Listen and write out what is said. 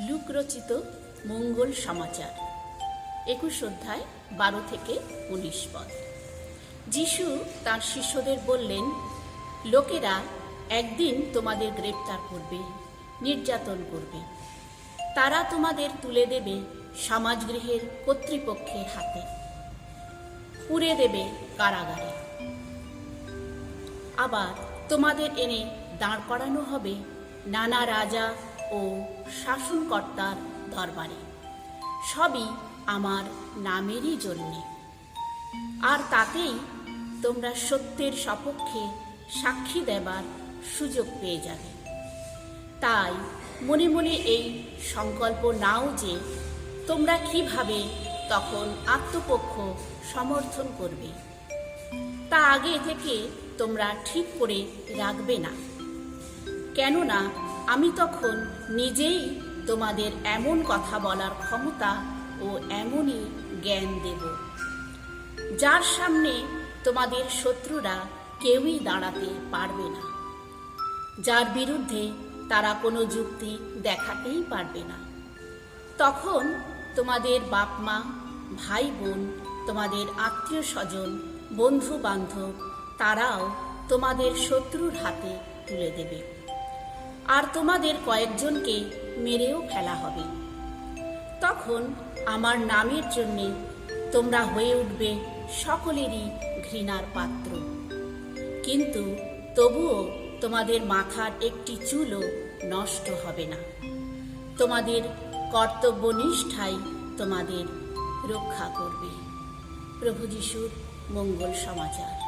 লুকরচিত মঙ্গল সমাচার। একুশ অধ্যায়, বারো থেকে উনিশ পদ। যিশু তার শিষ্যদের বললেন, লোকেরা একদিন তোমাদের গ্রেপ্তার করবে, নির্যাতন করবে। তারা তোমাদের তুলে দেবে সমাজগৃহের কর্তৃপক্ষের হাতে। পুড়ে দেবে কারাগারে। আবার তোমাদের এনে দাঁড় করানো হবে নানা রাজা ও শাসনকর্তার দরবারে। সবই আমার নামেরই জন্যে। আর তাতেই তোমরা সত্যের সপক্ষে সাক্ষী দেবার সুযোগ পেয়ে যাবে। তাই মনে মনে এই সংকল্প নাও যে তোমরা কীভাবে তখন আত্মপক্ষ সমর্থন করবে। তা আগে থেকে তোমরা ঠিক করে রাখবে না। কেননা আমি তখন নিজেই তোমাদের এমন কথা বলার ক্ষমতা ও এমনই জ্ঞান দেব। যার সামনে তোমাদের শত্রুরা কেউই দাঁড়াতে পারবে না। যার বিরুদ্ধে তারা কোনো যুক্তি দেখাতেই পারবে না। তখন তোমাদের বাপ মা ভাই বোন তোমাদের আত্মীয় স্বজন বন্ধু বান্ধব তারাও তোমাদের শত্রুর হাতে তুলে দেবে। আর তোমাদের কয়েকজনকে মেরেও ফেলা হবে। তখন আমার নামের জন্যে তোমরা হয়ে উঠবে সকলেরই ঘৃণার পাত্র। কিন্তু তবুও তোমাদের মাথার একটি চুলও নষ্ট হবে না। তোমাদের কর্তব্যনিষ্ঠাই তোমাদের রক্ষা করবে। প্রভু যিশুর মঙ্গল সমাচার।